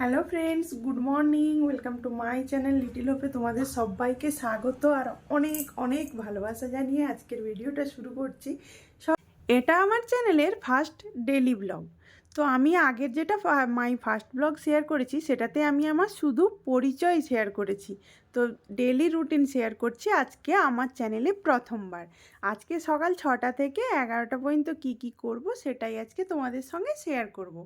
Hello friends, good morning. Welcome to my channel little হোপে। তোমাদের সবাইকে স্বাগত আর অনেক অনেক ভালোবাসা জানিয়ে আজকের ভিডিওটা শুরু করছি। এটা আমার চ্যানেলের ফার্স্ট ডেলি ব্লগ তো আমি আগের যেটা মাই ফার্স্ট ব্লগ শেয়ার করেছি, সেটাতে আমি আমার শুধু পরিচয় শেয়ার করেছি। তো ডেলি রুটিন শেয়ার করছি আজকে আমার চ্যানেলে প্রথমবার। আজকে সকাল ছটা থেকে এগারোটা পর্যন্ত কি কি করব সেটাই আজকে তোমাদের সঙ্গে শেয়ার করব।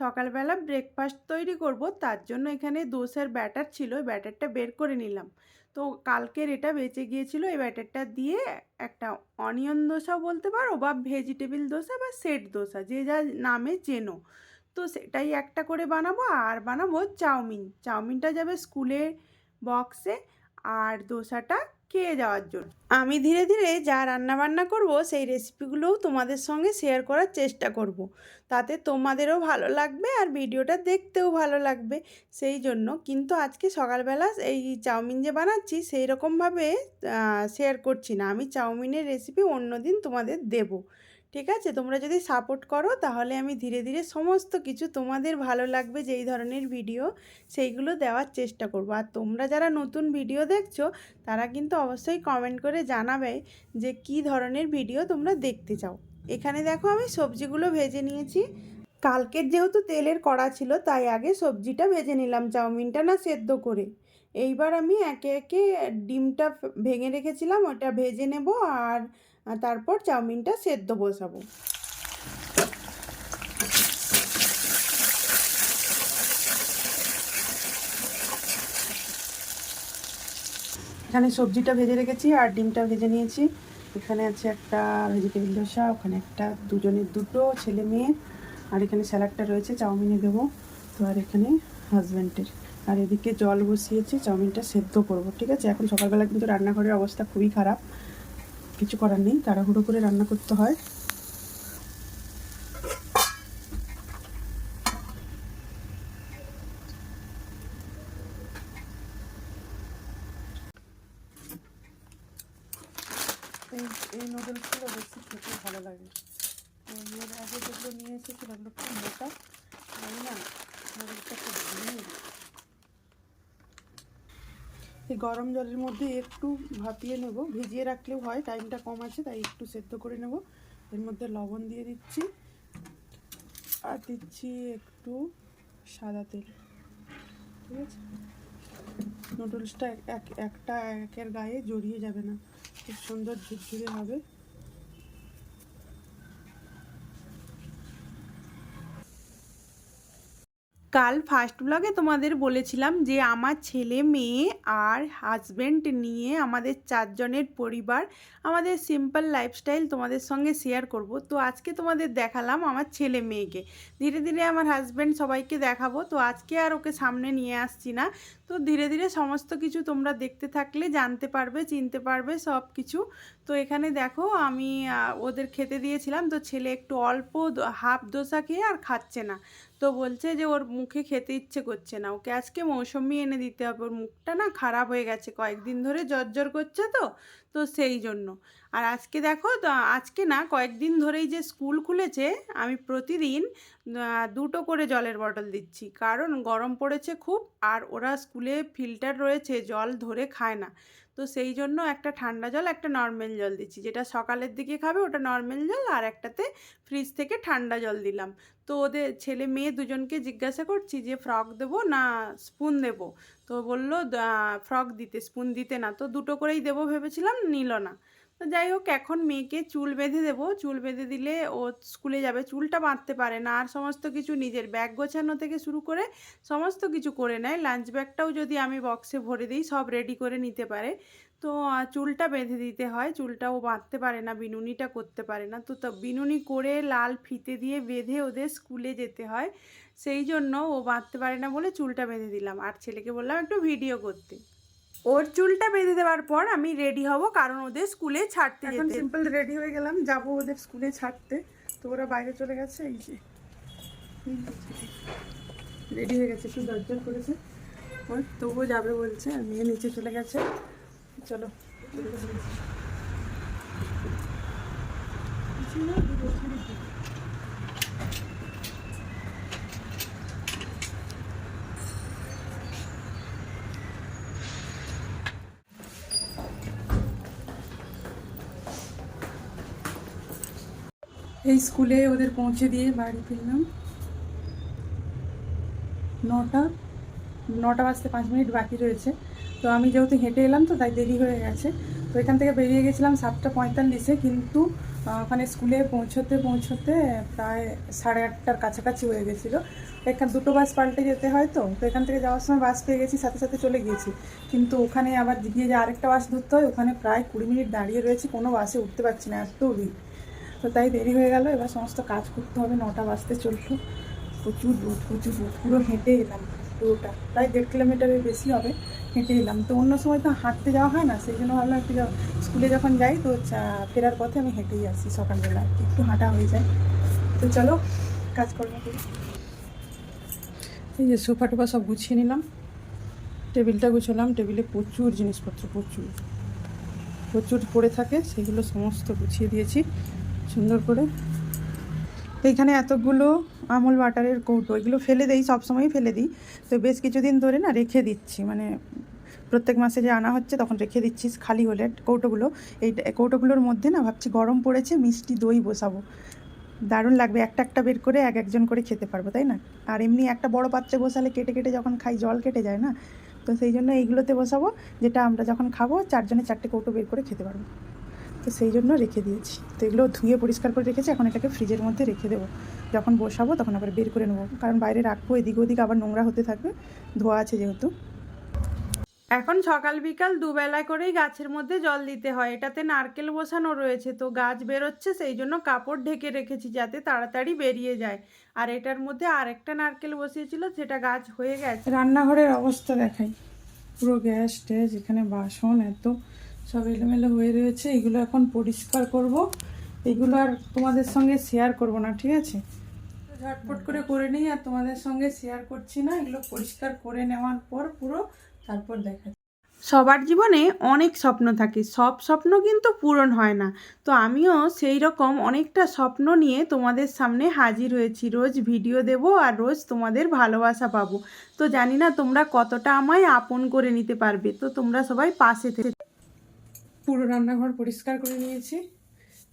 সকালবেলা ব্রেকফাস্ট তৈরি করব, তার জন্য এখানে দোসার ব্যাটার ছিল, ব্যাটারটা বের করে নিলাম। তো কালকের এটা বেঁচে গিয়েছিল, এই ব্যাটারটা দিয়ে একটা অনিয়ন দোসা বলতে পারো বা ভেজিটেবিল দোসা বা সেট দোসা, যে যা নামে চেনো। তো সেটাই একটা করে বানাবো আর বানাবো চাউমিন। চাউমিনটা যাবে স্কুলের বক্সে আর দোসাটা খেয়ে যাওয়ার জন্য। আমি ধীরে ধীরে যা রান্না বান্না করব, সেই রেসিপিগুলোও তোমাদের সঙ্গে শেয়ার করার চেষ্টা করব। তাতে তোমাদেরও ভালো লাগবে আর ভিডিওটা দেখতেও ভালো লাগবে। সেই জন্য কিন্তু আজকে সকালবেলা এই চাউমিন যে বানাচ্ছি সেই রকমভাবে শেয়ার করছি না। আমি চাউমিনের রেসিপি অন্য দিন তোমাদের দেবো। ঠিক আছে? তোমরা যদি সাপোর্ট করো, তাহলে আমি ধীরে ধীরে সমস্ত কিছু তোমাদের ভালো লাগবে যেই ধরনের ভিডিও সেইগুলো দেওয়ার চেষ্টা করব। আর তোমরা যারা নতুন ভিডিও দেখছ, তারা কিন্তু অবশ্যই কমেন্ট করে জানাবে যে কি ধরনের ভিডিও তোমরা দেখতে চাও। এখানে দেখো আমি সবজিগুলো ভেজে নিয়েছি। কালকের যেহেতু তেলের কড়া ছিল, তাই আগে সবজিটা ভেজে নিলাম চাউমিনটা না সেদ্ধ করে। এইবার আমি একে একে ডিমটা ভেঙে রেখেছিলাম, ওটা ভেজে নেব আর তারপর চাউমিনটা সেদ্ধ বসাবো। এখানে সবজিটা ভেজে রেখেছি আর ডিমটা ভেজে নিয়েছি। এখানে আছে একটা ভেজিটেবিল দোসা ওখানে একটা দুজনের দুটো ছেলে মেয়ে, আর এখানে স্যালাডটা রয়েছে চাউমিনে দেবো। তো আর এখানে হাজব্যান্ডের। আর এদিকে জল বসিয়েছি, চাউমিনটা সেদ্ধ করব, ঠিক আছে? এখন সকালবেলা কিন্তু রান্নাঘরের অবস্থা খুবই খারাপ। কিছু করার নেই, তাড়াহুড়ো করে রান্না করতে হয়। এই নুডলসগুলো বেশি খেতে ভালো লাগে। আগে যেগুলো নিয়ে এসেছি ওগুলো খুব মোটা। আমি না নুডলসটা খুব ভেঙে এই গরম জলের মধ্যে একটু ভাপিয়ে নেব। ভিজিয়ে রাখলেও হয়, টাইমটা কম আছে, তাই একটু সেদ্ধ করে নেব। এর মধ্যে লবণ দিয়ে দিচ্ছি। আর দিচ্ছি একটু সাদা তেল। ঠিক আছে? নুডলসটা এক, একটা একের গায়ে জড়িয়ে যাবে না। খুব সুন্দর ঝুরঝুরে হবে। কাল ফার্স্ট ব্লগে তোমাদের বলেছিলাম যে আমার ছেলে, মেয়ে আর হাজব্যান্ড নিয়ে আমাদের চারজনের পরিবার, আমাদের সিম্পল লাইফস্টাইল তোমাদের সঙ্গে শেয়ার করব। তো আজকে তোমাদের দেখালাম আমার ছেলে, মেয়েকে। ধীরে ধীরে আমার হাজব্যান্ড সবাইকে দেখাবো। তো আজকে আর ওকে সামনে নিয়ে আসছি না। তো ধীরে ধীরে সমস্ত কিছু তোমরা দেখতে থাকলে, জানতে পারবে, চিনতে পারবে সব কিছু তো এখানে দেখো আমি ওদের খেতে দিয়েছিলাম। তো ছেলে একটু অল্প হাফ দোসা খেয়ে আর খাচ্ছে না। তো বলছে যে ওর মুখে খেতে ইচ্ছে করছে না। ওকে আজকে মৌসুমি এনে দিতে হবে। ওর মুখটা না খারাপ হয়ে গেছে। কয়েকদিন ধরে জ্বর করছে তো। তো সেই জন্য। আর আজকে দেখো আজকে না কয়েকদিন ধরেই যে স্কুল খুলেছে, আমি প্রতিদিন দুটো করে জলের বটল দিচ্ছি। কারণ গরম পড়েছে খুব, আর ওরা স্কুলে ফিল্টার রয়েছে, জল ধরে খায় না। তো সেই জন্য একটা ঠান্ডা জল, একটা নর্মাল জল দিচ্ছি। যেটা সকালের দিকে খাবে, ওটা নর্মাল জল, আর একটাতে ফ্রিজ থেকে ঠান্ডা জল দিলাম। তো ওদের ছেলে মেয়ে দুজনকে জিজ্ঞাসা করছি যে ফ্রক দেবো না স্পুন দেবো? তো বলল ফ্রক দিতে, স্পুন দিতে না। তো দুটো করেই দেবো ভেবেছিলাম, নিল না। তো যাই হোক, এখন মেয়েকে চুল বেঁধে দেবো। চুল বেঁধে দিলে ও স্কুলে যাবে। চুলটা বাঁধতে পারে না। আর সমস্ত কিছু নিজের ব্যাগ গোছানো থেকে শুরু করে সমস্ত কিছু করে নেয়। লাঞ্চ ব্যাগটাও যদি আমি বক্সে ভরে দিই, সব রেডি করে নিতে পারে। তো চুলটা বেঁধে দিতে হয়। চুলটা ও বাঁধতে পারে না, বিনুনিটা করতে পারে না। তো, বিনুনি করে লাল ফিতে দিয়ে বেঁধে ওদের স্কুলে যেতে হয়। সেই জন্য ও বাঁধতে পারে না বলে চুলটা বেঁধে দিলাম। আর ছেলেকে বললাম, একটু ভিডিও করতে। ওর চুলটা বেঁধে দেওয়ার পর আমি রেডি হব কারণ ওদের স্কুলে ছাড়তে এখন সিম্পল রেডি হয়ে গেলাম যাব ওদের স্কুলে ছাড়তে। তো ওরা বাইরে চলে গেছে এই যে। রেডি হয়ে গেছে একটু দরজার করেছে। ওর তবুও যাবে বলছে আর মেয়ে নিচে চলে গেছে। চলো। এই স্কুলে ওদের পৌঁছে দিয়ে বাড়ি ফিরলাম। নটা নটা বাজতে পাঁচ মিনিট বাকি রয়েছে। তো আমি যেহেতু হেঁটে এলাম তো তাই দেরি হয়ে গেছে। তো এখান থেকে বেরিয়ে গেছিলাম সাতটা পঁয়তাল্লিশে কিন্তু ওখানে স্কুলে পৌঁছতে পৌঁছতে প্রায় সাড়ে আটটার কাছাকাছি হয়ে গেছিল। এখান দুটো বাস পাল্টে যেতে হয় তো তো এখান থেকে যাওয়ার সময় বাস পেয়ে গেছি, সাথে সাথে চলে গিয়েছি। কিন্তু ওখানে আবার গিয়ে যে আরেকটা বাস ধরতে হয়, ওখানে প্রায় কুড়ি মিনিট দাঁড়িয়ে রয়েছে, কোনো বাসে উঠতে পারছি না, এত ভিড়। তো তাই দেরি হয়ে গেল। এবার সমস্ত কাজ করতে হবে। নটা বাজতে চলল। প্রচুর রোদ প্রচুর রোদ। পুরো হেঁটে এলাম পুরোটা। প্রায় দেড় কিলোমিটারের বেশি হবে হেঁটে এলাম। তো অন্য সময় তো হাঁটতে যাওয়া হয় না, সেই জন্য ভাবলাম একটু স্কুলে যখন যাই তো ফেরার পথে আমি হেঁটেই আসি সকালবেলা। একটু হাঁটা হয়ে যায়। তো চলো, কাজকর্ম করি। এই যে সোফা টোফা সব গুছিয়ে নিলাম। টেবিলটা গুছালাম। টেবিলে প্রচুর জিনিসপত্র, প্রচুর। প্রচুর পড়ে থাকে, সেগুলো সমস্ত গুছিয়ে দিয়েছি। সুন্দর করে। এইখানে এতগুলো আমুল বাটারের কৌটো, এগুলো ফেলে দেই, সবসময়ই ফেলে দিই। তো বেশ কিছুদিন ধরে না রেখে দিচ্ছি মানে প্রত্যেক মাসে যে আনা হচ্ছে তখন রেখে দিচ্ছি খালি হলে কৌটোগুলো। এই কৌটোগুলোর মধ্যে না ভাবছি গরম পড়েছে, মিষ্টি দই বসাবো। দারুণ লাগবে, একটা একটা বের করে এক একজন করে খেতে পারব, তাই না? আর এমনি একটা বড় পাত্রে বসালে কেটে কেটে যখন খাই জল কেটে যায় না? তো সেই জন্য এইগুলোতে বসাবো, যেটা আমরা যখন খাব, চারজনে চারটে কৌটো বের করে খেতে পারব। তো সেই জন্য রেখে দিয়েছি। তো এগুলো ধুয়ে পরিষ্কার করে রেখেছি এখন এটাকে ফ্রিজের মধ্যে রেখে দেবো। যখন বসাবো তখন আবার বের করে নেব। কারণ বাইরে রাখব এদিক ওদিক আবার নোংরা হতে থাকবে ধোয়া আছে যেহেতু। এখন সকাল বিকাল দুবেলা করেই গাছের মধ্যে জল দিতে হয়। এটাতে নারকেল বসানো রয়েছে তো গাছ বেরোচ্ছে সেই জন্য কাপড় ঢেকে রেখেছি যাতে তাড়াতাড়ি বেরিয়ে যায়। আর এটার মধ্যে আরেকটা নারকেল বসিয়েছিল সেটা গাছ হয়ে গেছে। রান্নাঘরের অবস্থা দেখাই। পুরো গ্যাস ট্যাস এখানে বাসন এত। সব এলোমেলো হয়ে রয়েছে, এগুলো এখন পরিষ্কার করব। এগুলো আর তোমাদের সঙ্গে শেয়ার করব না, ঠিক আছে? ঝটপট করে করে নিই, আর তোমাদের সঙ্গে শেয়ার করছি না, এগুলো পরিষ্কার করে নেওয়ার পর পুরো তারপর দেখা সবার জীবনে অনেক স্বপ্ন থাকে, সব স্বপ্ন কিন্তু পূরণ হয় না। তো আমিও সেই রকম অনেকটা স্বপ্ন নিয়ে তোমাদের সামনে হাজির হয়েছি, রোজ ভিডিও দেব আর রোজ তোমাদের ভালোবাসা পাবো। তো জানি না তোমরা কতটা আমায় আপন করে নিতে পারবে, তো তোমরা সবাই পাশে থেকে। রান্নাঘর পরিষ্কার করে নিয়েছি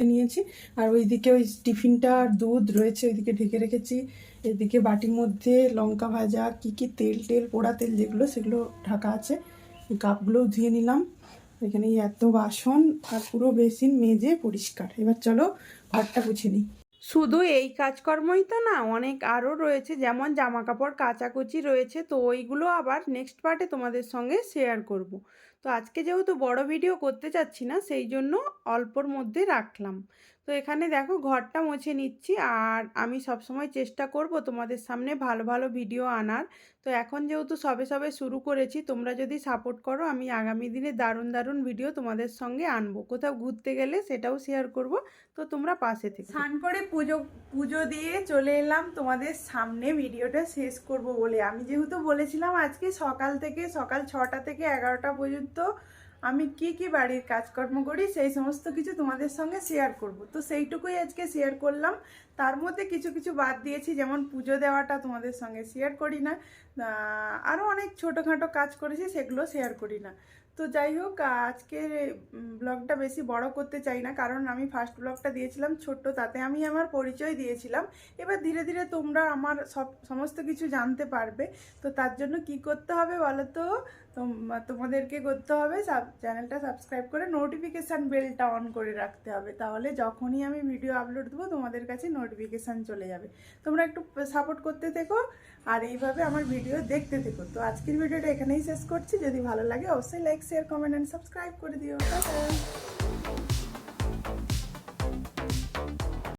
নিয়েছি। আর ওইদিকে ওই টিফিনটা দুধ রয়েছে, ওইদিকে ঢেকে রেখেছি। এদিকে বাটির মধ্যে লঙ্কা ভাজা, কি কি তেল টেল পোড়া তেল যেগুলো, সেগুলো ঢাকা আছে। কাপগুলোও ধুয়ে নিলাম। এখানে এত বাসন আর পুরো বেসিন মেজে পরিষ্কার। এবার চলো ভাতটা গুছিয়ে নিই। শুধু এই কাজকর্মই তো না, অনেক আরও রয়েছে, যেমন জামা কাপড় কাচাকুচি রয়েছে, তো ওইগুলো আবার নেক্সট পার্টে তোমাদের সঙ্গে শেয়ার করব। তো আজকে যেহেতু বড় ভিডিও করতে চাচ্ছি না, সেই জন্য অল্পর মধ্যে রাখলাম। তো এখানে দেখো ঘরটা মুছে নিচ্ছি। আর আমি সবসময় চেষ্টা করব তোমাদের সামনে ভালো ভালো ভিডিও আনার। তো এখন যেহেতু সবে সবে শুরু করেছি, তোমরা যদি সাপোর্ট করো, আমি আগামী দিনে দারুণ দারুণ ভিডিও তোমাদের সঙ্গে আনব। কোথাও ঘুরতে গেলে সেটাও শেয়ার করব। তো তোমরা পাশে থেকে। স্নান করে পুজো পুজো দিয়ে চলে এলাম। তোমাদের সামনে ভিডিওটা শেষ করব বলে। আমি যেহেতু বলেছিলাম আজকে সকাল থেকে, সকাল ছটা থেকে এগারোটা পর্যন্ত আমি কি কি বাড়ির কাজকর্ম করি, সেই সমস্ত কিছু তোমাদের সঙ্গে শেয়ার করব। তো সেইটুকুই আজকে শেয়ার করলাম। তার মধ্যে কিছু কিছু বাদ দিয়েছি, যেমন পুজো দেওয়াটা তোমাদের সঙ্গে শেয়ার করি না। আরও অনেক ছোটোখাটো কাজ করেছি, সেগুলো শেয়ার করি না। তো যাই হোক, আজকে ব্লগটা বেশি বড় করতে চাই না, কারণ আমি ফার্স্ট ব্লগটা দিয়েছিলাম ছোট্ট, তাতে আমি আমার পরিচয় দিয়েছিলাম। এবার ধীরে ধীরে তোমরা আমার সব, সমস্ত কিছু জানতে পারবে। তো তার জন্য কি করতে হবে বলো তো? তোমাদেরকে করতে হবে সাব, চ্যানেলটা সাবস্ক্রাইব করে নোটিফিকেশান বেলটা অন করে রাখতে হবে। তাহলে যখনই আমি ভিডিও আপলোড দেবো, তোমাদের কাছে নোটিফিকেশান চলে যাবে। তোমরা একটু সাপোর্ট করতে থেকো আর এইভাবে আমার ভিডিও দেখতে থেকো। তো আজকের ভিডিওটা এখানেই শেষ করছি। যদি ভালো লাগে অবশ্যই like share comment and subscribe করে দিও।